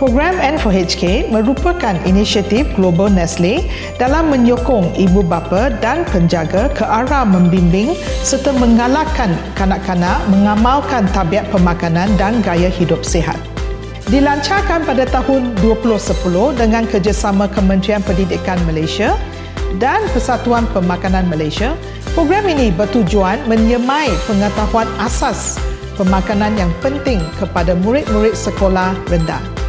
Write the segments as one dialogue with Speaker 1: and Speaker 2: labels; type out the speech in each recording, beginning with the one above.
Speaker 1: Program N4HK merupakan inisiatif global Nestle dalam menyokong ibu bapa dan penjaga ke arah membimbing serta mengalahkan kanak-kanak mengamalkan tabiat pemakanan dan gaya hidup sihat. Dilancarkan pada tahun 2010 dengan kerjasama Kementerian Pendidikan Malaysia dan Persatuan Pemakanan Malaysia, program ini bertujuan menyemai pengetahuan asas pemakanan yang penting kepada murid-murid sekolah rendah.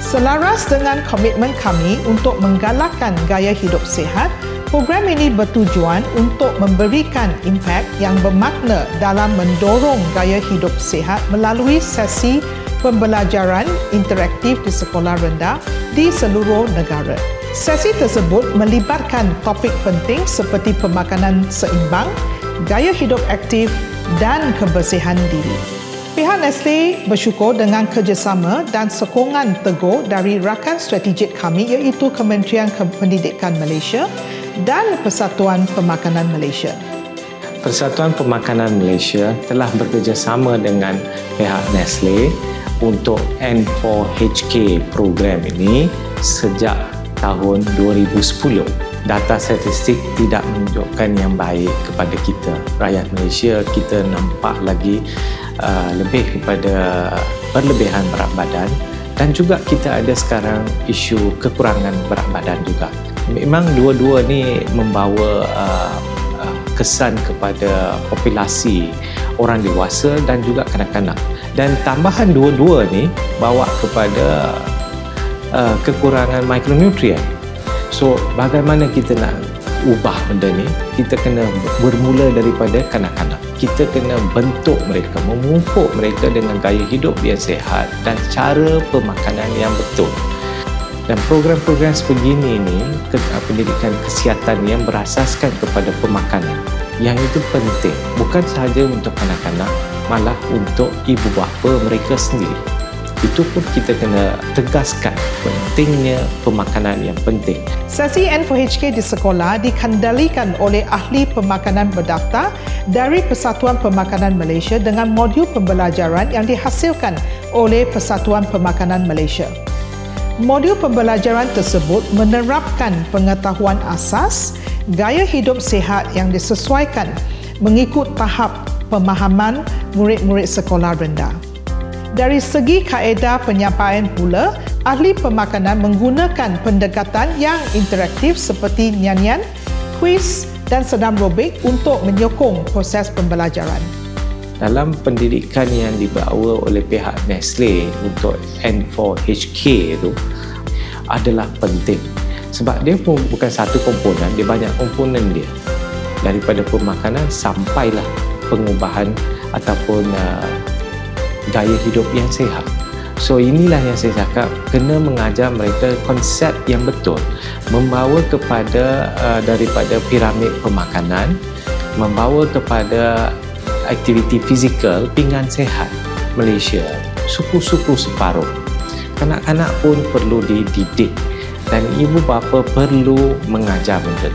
Speaker 1: Selaras dengan komitmen kami untuk menggalakkan gaya hidup sihat, program ini bertujuan untuk memberikan impak yang bermakna dalam mendorong gaya hidup sihat melalui sesi pembelajaran interaktif di sekolah rendah di seluruh negara. Sesi tersebut melibatkan topik penting seperti pemakanan seimbang, gaya hidup aktif dan kebersihan diri. Pihak Nestle bersyukur dengan kerjasama dan sokongan teguh dari rakan strategik kami iaitu Kementerian Pendidikan Malaysia dan Persatuan Pemakanan Malaysia.
Speaker 2: Persatuan Pemakanan Malaysia telah bekerjasama dengan pihak Nestle untuk N4HK program ini sejak tahun 2010. Data statistik tidak menunjukkan yang baik kepada kita. Rakyat Malaysia kita nampak lagi Uh, lebih kepada berlebihan berat badan dan juga kita ada sekarang isu kekurangan berat badan juga. Memang dua-dua ni membawa uh, uh, kesan kepada populasi orang dewasa dan juga kanak-kanak. Dan tambahan dua-dua ni bawa kepada uh, kekurangan mikronutrien. So bagaimana kita nak ubah benda ni? Kita kena bermula daripada kanak-kanak kita kena bentuk mereka, memupuk mereka dengan gaya hidup yang sehat dan cara pemakanan yang betul. Dan program-program sebegini ini, pendidikan kesihatan yang berasaskan kepada pemakanan, yang itu penting. Bukan sahaja untuk anak-anak, malah untuk ibu bapa mereka sendiri itu pun kita kena tegaskan pentingnya pemakanan yang penting.
Speaker 1: Sesi N4HK di sekolah dikendalikan oleh ahli pemakanan berdaftar dari Persatuan Pemakanan Malaysia dengan modul pembelajaran yang dihasilkan oleh Persatuan Pemakanan Malaysia. Modul pembelajaran tersebut menerapkan pengetahuan asas gaya hidup sihat yang disesuaikan mengikut tahap pemahaman murid-murid sekolah rendah. Dari segi kaedah penyampaian pula, ahli pemakanan menggunakan pendekatan yang interaktif seperti nyanyian, kuis dan sedang robik untuk menyokong proses pembelajaran.
Speaker 2: Dalam pendidikan yang dibawa oleh pihak Nestle untuk N4HK itu adalah penting sebab dia pun bukan satu komponen, dia banyak komponen dia daripada pemakanan sampailah pengubahan ataupun uh, gaya hidup yang sehat. So inilah yang saya cakap kena mengajar mereka konsep yang betul. Membawa kepada uh, daripada piramid pemakanan membawa kepada aktiviti fizikal pinggan sehat Malaysia suku-suku separuh. Kanak-kanak pun perlu dididik dan ibu bapa perlu mengajar benda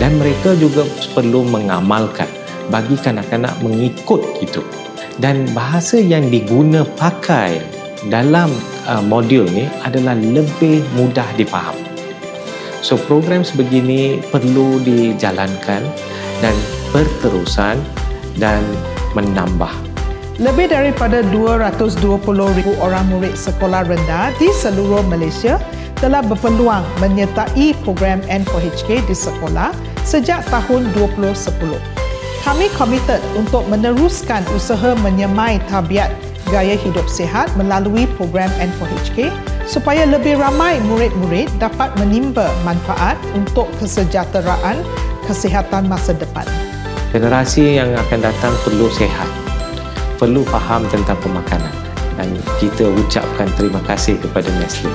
Speaker 2: dan mereka juga perlu mengamalkan bagi kanak-kanak mengikut itu dan bahasa yang diguna pakai dalam uh, modul ni adalah lebih mudah difaham. So program sebegini perlu dijalankan dan berterusan dan menambah.
Speaker 1: Lebih daripada 220,000 orang murid sekolah rendah di seluruh Malaysia telah berpeluang menyertai program N4HK di sekolah sejak tahun 2010. Kami komited untuk meneruskan usaha menyemai tabiat gaya hidup sihat melalui program N4HK supaya lebih ramai murid-murid dapat menimba manfaat untuk kesejahteraan kesihatan masa depan.
Speaker 2: Generasi yang akan datang perlu sehat, perlu faham tentang pemakanan dan kita ucapkan terima kasih kepada Nestle.